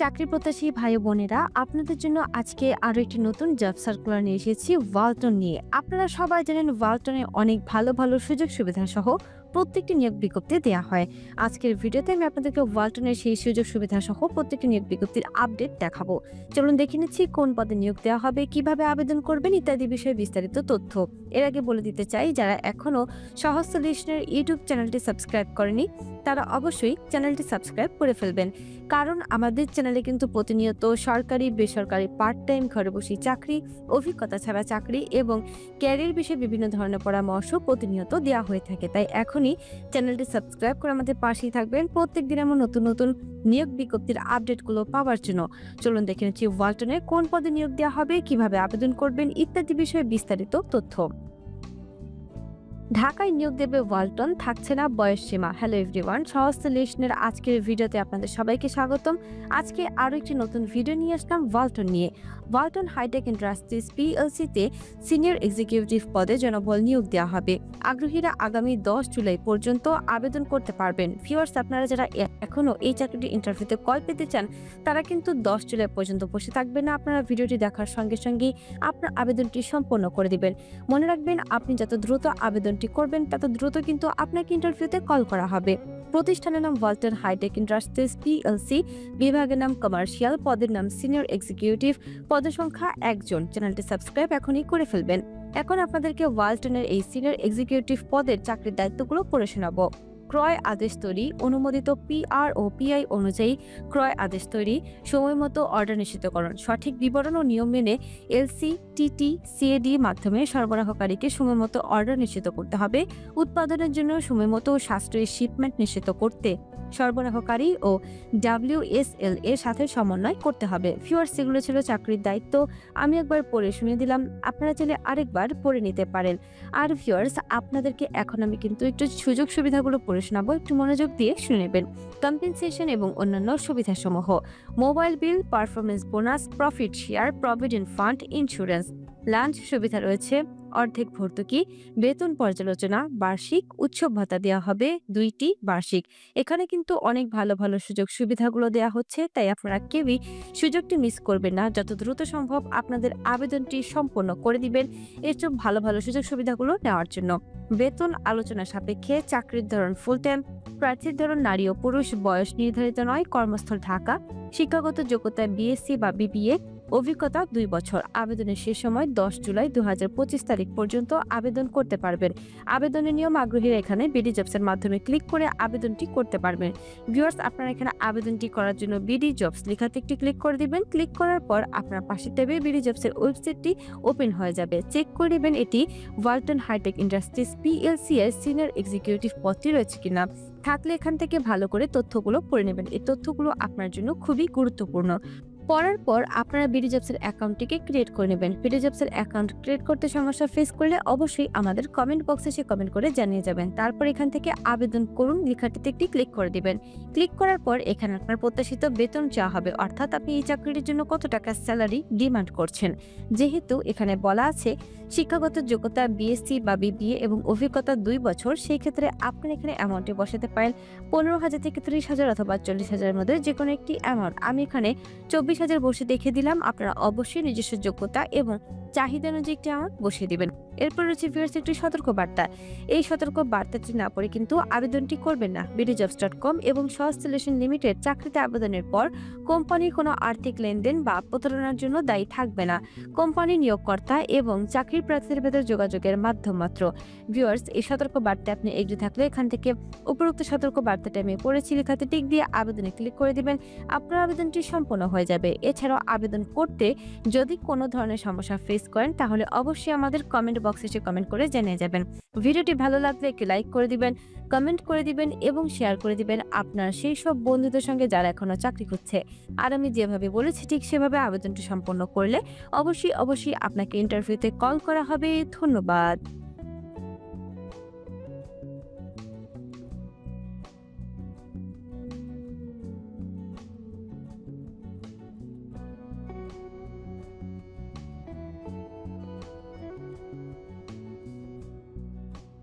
চাকরি প্রত্যাশী ভাই বোনেরা, আপনাদের জন্য আজকে আরও একটি নতুন জব সার্কুলার নিয়ে এসেছি ওয়ালটন নিয়ে। আপনারা সবাই জানেন ওয়ালটনে অনেক ভালো ভালো সুযোগ সুবিধা সহ প্রত্যেকটি নিয়োগ বিজ্ঞপ্তি দেওয়া হয়। আজকের ভিডিওতে আমি আপনাদেরকে ওয়ালটনের সেই সুযোগ সুবিধা সহ প্রত্যেকটি নিয়োগ বিজ্ঞপ্তির আপডেট দেখাবো। চলুন দেখে নিচ্ছি কোন পদে নিয়োগ দেওয়া হবে, কীভাবে আবেদন করবেন ইত্যাদি বিষয়ে বিস্তারিত তথ্য। এর আগে বলে দিতে চাই, যারা এখনও সহজ সলিউশনের ইউটিউব চ্যানেলটি সাবস্ক্রাইব করেনি, তারা অবশ্যই চ্যানেলটি সাবস্ক্রাইব করে ফেলবেন। কারণ আমাদের চ্যানেলে কিন্তু প্রতিনিয়ত সরকারি, বেসরকারি পার্ট টাইম ঘরে বসে চাকরি, অভিজ্ঞতা ছাড়া চাকরি এবং ক্যারিয়ার বিষয়ে বিভিন্ন ধরনের পরামর্শ প্রতিনিয়ত দেওয়া হয়ে থাকে। তাই এখনই চ্যানেলটি সাবস্ক্রাইব করে আমাদের পাশেই থাকবেন। প্রত্যেক দিন এমন নতুন নতুন নিয়োগ বিজ্ঞপ্তির আপডেটগুলো পাওয়ার জন্য। চলুন দেখে নিচ্ছি ওয়ালটনে কোন পদে নিয়োগ দেওয়া হবে, কীভাবে আবেদন করবেন ইত্যাদি বিষয়ে বিস্তারিত তথ্য। ঢাকায় নিয়োগ দেবে ওয়ালটন, থাকছে না বয়স সীমা হ্যালো এভরিওয়ান সহজ সলিউশনের আজকের ভিডিওতে আপনাদের সবাইকে স্বাগতম। আজকে আরও একটি নতুন ভিডিও নিয়ে আসলাম ওয়ালটন নিয়ে। ওয়ালটন হাইটেক ইন্ডাস্ট্রিজ পিএলসিতে সিনিয়র এক্সিকিউটিভ পদে জনবল নিয়োগ দেওয়া হবে। আগ্রহীরা আগামী দশ জুলাই পর্যন্ত আবেদন করতে পারবেন। ভিউয়ার্স আপনারা যারা এখনও এই চাকরিটি ইন্টারভিউতে কল পেতে চান, তারা কিন্তু দশ জুলাই পর্যন্ত বসে থাকবেন না। আপনারা ভিডিওটি দেখার সঙ্গে সঙ্গেই আপনার আবেদনটি সম্পন্ন করে দিবেন। মনে রাখবেন, আপনি যত দ্রুত আবেদনটি করবেন, তত দ্রুত কিন্তু আপনাকে ইন্টারভিউতে কল করা হবে। প্রতিষ্ঠানের নাম ওয়ালটন হাইটেক ইন্ডাস্ট্রিজ পিএলসি বিভাগের নাম কমার্শিয়াল, পদের নাম সিনিয়র এক্সিকিউটিভ, পদের পদসংখ্যা একজন। চ্যানেলটি সাবস্ক্রাইব এখনই করে ফেলবেন। এখন আপনাদেরকে ওয়ালটনের এই সিনিয়র এক্সিকিউটিভ পদের চাকরির দায়িত্বগুলো পড়ে শোনাবো। ক্রয় আদেশ তৈরি, অনুমোদিত পিআর ও পিআই অনুযায়ী ক্রয় আদেশ তৈরি, সময় মতো অর্ডার নিশ্চিতকরণ। সঠিক বিবরণ ও নিয়ম মেনে এলসি টিটি সিএডি মাধ্যমে সরবরাহকারীকে সময় মতো অর্ডার নিশ্চিত করতে হবে। উৎপাদনের জন্য সময় মতো সাশ্রয়ী শিপমেন্ট নিশ্চিত করতে সরবরাহকারী ও ডাব্লিউএসএল এর সাথে সমন্বয় করতে হবে। ফিওর সেগুলো ছিল চাকরির দায়িত্ব। আমি একবার পড়ে শুনে দিলাম। আপনারা চাইলে আরেকবার পড়ে নিতে পারেন। আর ভিউয়ার্স আপনাদেরকে এখন আমি কিন্তু একটু সুযোগ সুবিধাগুলো পড়ে শোনাবো একটু মনোযোগ দিয়ে শুনে নেবেন। কম্পেনসেশন এবং অন্যান্য সুবিধাসমূহ। Mobile bill performance bonus, profit share, provident fund, insurance. Lunch সুবিধা রয়েছে, অর্ধেক ভর্তুকি, বেতন পর্যালোচনা, বার্ষিক উৎসব ভাতা দেওয়া হবে, দুইটি বার্ষিক। এখানে কিন্তু অনেক ভালো ভালো সুযোগ সুবিধাগুলো দেওয়া হচ্ছে, তাই আপনারা কেউই সুযোগটি মিস করবেন না। যত দ্রুত সম্ভব আপনাদের আবেদনটি সম্পন্ন করে দিবেন এসব ভালো ভালো সুযোগ সুবিধাগুলো নেওয়ার জন্য। বেতন আলোচনা সাপেক্ষে চাকরির ধরন ফুল টাইম প্রার্থীর ধরন নারী ও পুরুষ, বয়স নির্ধারিত নয়, কর্মস্থল ঢাকা। শিক্ষাগত যোগ্যতায় বিএসসি বা বিবিএ অভিজ্ঞতা দুই বছর। আবেদনের শেষ সময় দশ জুলাই দু হাজার পঁচিশ তারিখ পর্যন্ত আবেদন করতে পারবেন। আবেদনের নিয়ম আগ্রহীরা এখানে বিডি জবসের মাধ্যমে ক্লিক করে আবেদনটি করতে পারবেন। ভিউয়ার্স আপনারা এখানে আবেদনটি করার জন্য বিডি জবস লেখাতে একটি ক্লিক করে দিবেন। ক্লিক করার পর আপনার পাশে টেবে বিডি জবসের ওয়েবসাইটটি ওপেন হয়ে যাবে। চেক করে নেবেন এটি Walton hi tech industries PLC এর সিনিয়র এক্সিকিউটিভ পদটি রয়েছে কিনা। থাকলে এখান থেকে ভালো করে তথ্যগুলো পড়ে নেবেন। এই তথ্যগুলো আপনার জন্য খুবই গুরুত্বপূর্ণ। পড়ার পর আপনারা বিডি জবসের অ্যাকাউন্টটিকে ক্রিয়েট করে নেবেন। বিডি জবসের অ্যাকাউন্ট ক্রিয়েট করতে সমস্যা ফেস করলে অবশ্যই আমাদের কমেন্ট বক্সে সে কমেন্ট করে জানিয়ে যাবেন। তারপর এখান থেকে আবেদন করুন, লেখাটিতে একটি ক্লিক করে দিবেন। ক্লিক করার পর এখানে আপনার প্রত্যাশিত বেতন চাওয়া হবে, অর্থাৎ আপনি এই চাকরিটির জন্য কত টাকা স্যালারি ডিমান্ড করছেন। যেহেতু এখানে বলা আছে, শিক্ষাগত যোগ্যতা বিএসসি বা বিবিএ এবং অভিজ্ঞতা দুই বছর, সেই ক্ষেত্রে আপনি এখানে অ্যামাউন্টে বসাতে পারেন। পনেরো হাজার থেকে ত্রিশ হাজার অথবা চল্লিশ হাজারের মধ্যে যে কোনো একটি অ্যামাউন্ট আমি এখানে চব্বিশ হাজার বসে দেখে দিলাম। আপনারা অবশ্যই নিজস্ব যোগ্যতা এবং চাহিদা অনুযায়ী একটি অ্যামাউন্ট বসিয়ে দিবেন। এরপর রয়েছে ভিউয়ার্স একটি সতর্ক বার্তা এই সতর্ক বার্তাটি না পড়ে কিন্তু আবেদনটি করবেন না। বিডিজবস ডট কম এবং সহজ সলিউশন লিমিটেড চাকরিতে আবেদনের পর কোম্পানির কোনো আর্থিক লেনদেন বা প্রতারণার জন্য দায়ী থাকবে না। কোম্পানি নিয়োগকর্তা এবং চাকরির প্রার্থীদের ভেতর যোগাযোগের মাধ্যম মাত্র। ভিউয়ার্স এই সতর্ক বার্তা আপনি এগিয়ে থাকলে এখান থেকে উপরোক্ত সতর্ক বার্তাটা আমি পড়েছি। লেখাতে টিক দিয়ে আবেদনে ক্লিক করে দিবেন। আপনার আবেদনটি সম্পন্ন হয়ে যাবে। এছাড়াও আবেদন করতে যদি কোনো ধরনের সমস্যা ফেস করেন, তাহলে অবশ্যই আমাদের কমেন্ট বক্সে এসে কমেন্ট করে জেনে যাবেন। ভিডিওটি ভালো লাগলে একটি লাইক করে দিবেন কমেন্ট করে দিবেন এবং শেয়ার করে দিবেন আপনার সেই সব বন্ধুদের সঙ্গে যারা এখনও চাকরি করছে আর আমি যেভাবে বলেছি, ঠিক সেভাবে আবেদনটি সম্পন্ন করলে অবশ্যই অবশ্যই আপনাকে ইন্টারভিউতে কল করা হবে। ধন্যবাদ।